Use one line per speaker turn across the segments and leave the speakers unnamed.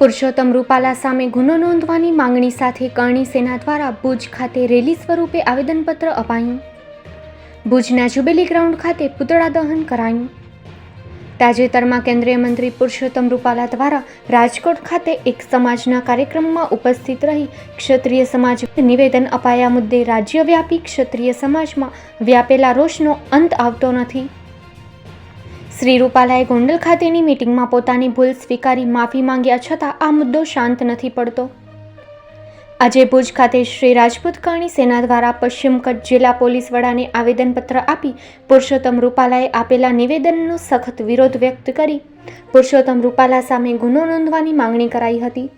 પુરુષોત્તમ રૂપાલા સામે ગુનો નોંધવાની માંગણી સાથે કરણી સેના દ્વારા ભુજ ખાતે રેલી સ્વરૂપે આવેદનપત્ર અપાયું. ભુજના જુબેલી ગ્રાઉન્ડ ખાતે પુતળા દહન કરાયું. તાજેતરમાં કેન્દ્રીય મંત્રી પુરુષોત્તમ રૂપાલા દ્વારા રાજકોટ ખાતે એક સમાજના કાર્યક્રમમાં ઉપસ્થિત રહી ક્ષત્રિય સમાજ નિવેદન અપાયા મુદ્દે રાજ્યવ્યાપી ક્ષત્રિય સમાજમાં વ્યાપેલા રોષનો અંત આવતો નથી. શ્રી રૂપાલાએ ગોંડલ ખાતેની મીટિંગમાં પોતાની ભૂલ સ્વીકારી માફી માંગ્યા છતાં આ મુદ્દો શાંત નથી પડતો. આજે ભુજ ખાતે શ્રી રાજપૂત કરણી સેના દ્વારા પશ્ચિમ કચ્છ જિલ્લા પોલીસ વડાને આવેદનપત્ર આપી પુરુષોત્તમ રૂપાલાએ આપેલા નિવેદનનો સખત વિરોધ વ્યક્ત કરી પુરુષોત્તમ રૂપાલા સામે ગુનો નોંધવાની માંગણી કરાઈ હતી.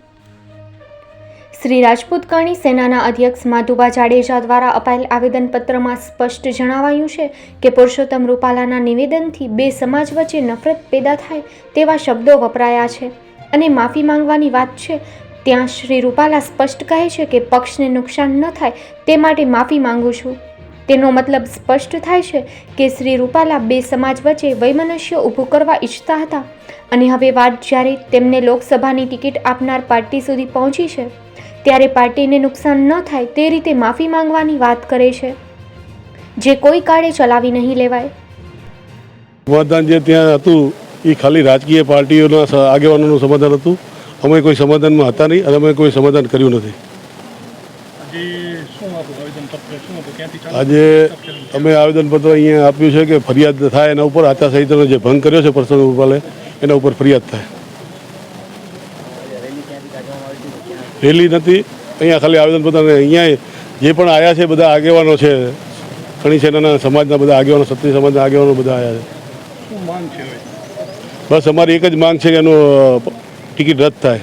શ્રી રાજપૂત કરણી સેનાના અધ્યક્ષ માધુબા જાડેજા દ્વારા અપાયેલ આવેદનપત્રમાં સ્પષ્ટ જણાવાયું છે કે પુરુષોત્તમ રૂપાલાના નિવેદનથી બે સમાજ વચ્ચે નફરત પેદા થાય તેવા શબ્દો વપરાયા છે. અને માફી માંગવાની વાત છે, ત્યાં શ્રી રૂપાલા સ્પષ્ટ કહે છે કે પક્ષને નુકસાન ન થાય તે માટે માફી માંગુ છું. તેનો મતલબ સ્પષ્ટ થાય છે કે શ્રી રૂપાલા બે સમાજ વચ્ચે વૈમનસ્ય ઊભું કરવા ઈચ્છતા હતા. અને હવે વાત જ્યારે તેમને લોકસભાની ટિકિટ આપનાર પાર્ટી સુધી પહોંચી છે ત્યારે પાર્ટીને નુકસાન ન થાય તે રીતે માફી માંગવાની વાત કરે છે. જે કોઈ કાળે ચલાવી નહીં લેવાય.
સમાધાન જે ત્યાં હતું એ ખાલી રાજકીય પાર્ટીઓના આગેવાનોનું સમાધાન હતું. અમે કોઈ સમાધાનમાં હતા નહીં અને અમે કોઈ સમાધાન કર્યું નથી.
આજે
અમે આવેદનપત્ર અહીંયા આપ્યું છે કે ફરિયાદ થાય એના ઉપર આચારસંહિતાનો જે ભંગ કર્યો છે પરસોત્તમ રૂપાલે એના ઉપર ફરિયાદ થાય. રેલી નથી. અહીંયા ખાલી આવેદનપત્ર અને અહીંયા જે પણ આવ્યા છે બધા આગેવાનો છે. ઘણી સેનાના સમાજના બધા આગેવાનો ક્ષત્રિય સમાજના આગેવાનો બધા આવ્યા છે.
શું માંગ છે હવે?
બસ અમારી એક જ માંગ છે કે એનું ટિકિટ રદ થાય.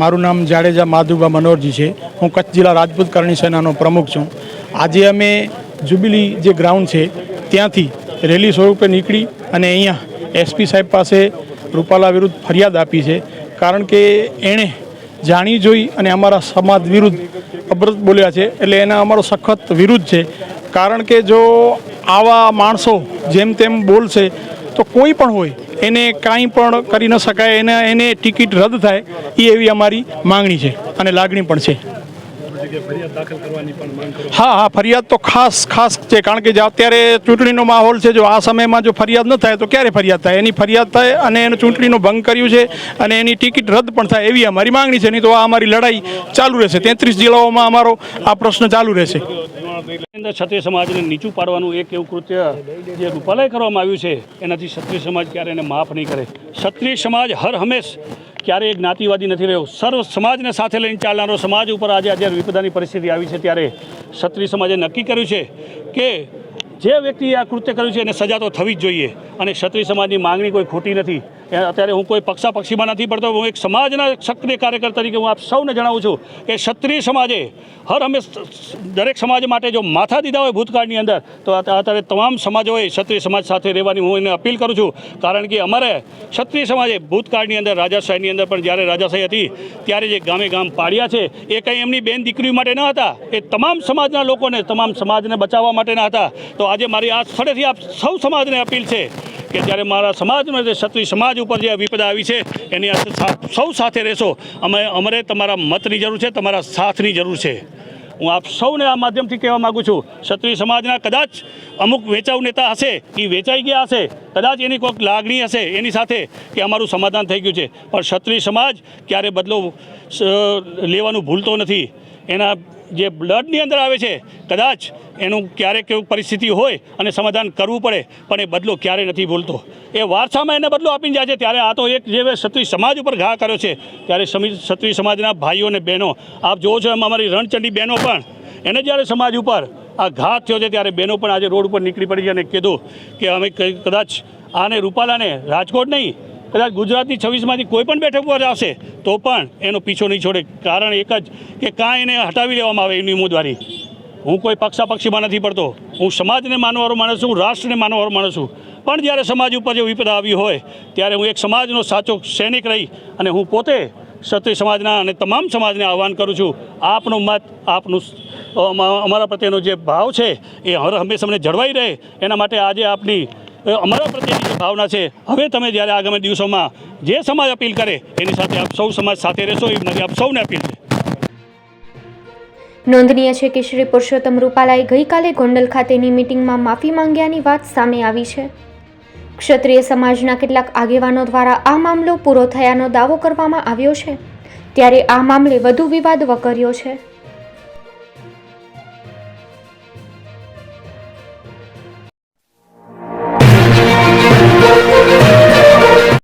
મારું નામ જાડેજા માધુબા મનોહરજી છે. હું કચ્છ જિલ્લા રાજપૂત કરણી સેનાનો પ્રમુખ છું. આજે અમે જુબિલી જે ગ્રાઉન્ડ છે ત્યાંથી રેલી સ્વરૂપે નીકળી અને અહીંયા એસપી સાહેબ પાસે રૂપાલા વિરુદ્ધ ફરિયાદ આપી છે. કારણ કે એણે જાણી જોઈ અને અમારા સમાજ વિરુદ્ધ અબ્રત બોલ્યા છે. એટલે એના અમારો સખત વિરુદ્ધ છે. કારણ કે જો આવા માણસો જેમ તેમ બોલશે, તો કોઈ પણ હોય, એને કાંઈ પણ કરી ન શકાય, એને એને ટિકિટ રદ થાય, એ એવી અમારી માંગણી છે અને લાગણી પણ છે. હા હા ફરિયાદ તો ખાસ ખાસ છે કારણ કે જે અત્યારે ચૂંટણીનો માહોલ છે જો આ સમયમાં જો ફરિયાદ ન થાય તો ક્યારે ફરિયાદ થાય? એની ફરિયાદ થાય અને એને ચૂંટણીનો ભંગ કર્યું છે અને એની ટિકિટ રદ પણ થાય એવી અમારી માંગણી છે. નહીં તો આ અમારી લડાઈ ચાલુ રહેશે. તેત્રીસ જિલ્લાઓમાં અમારો આ પ્રશ્ન ચાલુ રહેશે.
અંદર ક્ષત્રિય સમાજને નીચું પાડવાનું એક એવું કૃત્ય જે રૂપાલય કરવામાં આવ્યું છે એનાથી ક્ષત્રિય સમાજ ક્યારે એને માફ નહીં કરે. ક્ષત્રિય સમાજ હર હંમેશ ક્યારેય જ્ઞાતિવાદી નથી રહ્યો. સર્વ સમાજને સાથે લઈને ચાલનારો સમાજ ઉપર આજે આજે વિપદાની પરિસ્થિતિ આવી છે. ત્યારે ક્ષત્રિય સમાજે નક્કી કર્યું છે કે જે વ્યક્તિએ આ કૃત્ય કર્યું છે એને સજા તો થવી જ જોઈએ. અને ક્ષત્રિય સમાજની માંગણી કોઈ ખોટી નથી. અત્યારે હું કોઈ પક્ષાપક્ષીમાં નથી પડતો, હું એક સમાજના સક્રિય કાર્યકર તરીકે હું આપ સૌને જણાવું છું કે ક્ષત્રિય સમાજે હર હંમેશ દરેક સમાજ માટે જો માથા દીધા હોય ભૂતકાળની અંદર, તો અત્યારે તમામ સમાજોએ ક્ષત્રિય સમાજ સાથે રહેવાની હું એને અપીલ કરું છું. કારણ કે અમારે ક્ષત્રિય સમાજે ભૂતકાળની અંદર, રાજાશાહીની અંદર પણ જ્યારે રાજાશાહી હતી, ત્યારે જે ગામે ગામ પાડ્યા છે, એ કંઈ એમની બેન દીકરીઓ માટે ન હતા. એ તમામ સમાજના લોકોને, તમામ સમાજને બચાવવા માટેના હતા. તો આજે મારી આ સ્થળેથી આપ સૌ સમાજને અપીલ છે કે જ્યારે મારા સમાજનો જે ક્ષત્રિય સમાજ ઉપર જે વિપદા આવી છે, એની સૌ સાથે રહેશો. અમે, અમારે તમારા મતની જરૂર છે, તમારા સાથની જરૂર છે. હું આપ સૌને આ માધ્યમથી કહેવા માગું છું ક્ષત્રિય સમાજના કદાચ અમુક વેચાઉ નેતા હશે, એ વેચાઈ ગયા હશે, કદાચ એની કોઈક લાગણી હશે, એની સાથે કે અમારું સમાધાન થઈ ગયું છે. પણ ક્ષત્રિય સમાજ ક્યારે બદલો લેવાનું ભૂલતો નથી. એના જે બ્લડની અંદર આવે છે, કદાચ એનું ક્યારેક એવું પરિસ્થિતિ હોય અને સમાધાન કરવું પડે, પણ એ બદલો ક્યારેય નથી ભૂલતો. એ વારસામાં એને બદલો આપીને જાય છે. ત્યારે આ તો એક જે ક્ષત્રિય સમાજ ઉપર ઘા કર્યો છે. ત્યારે ક્ષત્રિય સમાજના ભાઈઓ અને બહેનો, આપ જુઓ છો એમ અમારી રણચંડી બહેનો પણ, એને જ્યારે સમાજ ઉપર આ ઘાત થયો છે, ત્યારે બહેનો પણ આજે રોડ ઉપર નીકળી પડી છે અને કીધું કે અમે કદાચ આને, રૂપાલાને, રાજકોટ નહીં કદાચ ગુજરાતની છવ્વીસમાંથી કોઈ પણ બેઠક પર આવશે, તો પણ એનો પીછો નહીં છોડે. કારણ એક જ કે કાં એને હટાવી લેવામાં આવે એની ઉમેદવારી. હું કોઈ પક્ષાપક્ષીમાં નથી પડતો. હું સમાજને માનવારો માણસ છું, રાષ્ટ્રને માનવારો માણસ છું. પણ જ્યારે સમાજ ઉપર જે વિપદા આવી હોય, ત્યારે હું એક સમાજનો સાચો સૈનિક રહી અને હું પોતે ક્ષત્રિય સમાજના અને તમામ સમાજને આહવાન કરું છું. આપનો મત, આપનું અમારા પ્રત્યેનો જે ભાવ છે, એ હર હંમેશા અમને જળવાઈ રહે. એના માટે આજે આપની અમારા પ્રત્યેની ભાવના છે, હવે તમે જ્યારે આગામી દિવસોમાં જે સમાજ અપીલ કરે, એની સાથે આપ સૌ સમાજ સાથે રહેશો એ મારી આપ સૌને અપીલ છે.
નોંધનીય છે કે શ્રી પુરુષોત્તમ રૂપાલાએ ગઈકાલે ગોંડલ ખાતેની મિટિંગમાં માફી માંગ્યાની વાત સામે આવી છે. ક્ષત્રિય સમાજના કેટલાક આગેવાનો દ્વારા આ મામલો પૂરો થયાનો દાવો કરવામાં આવ્યો છે. ત્યારે આ મામલે વધુ વિવાદ વકર્યો છે.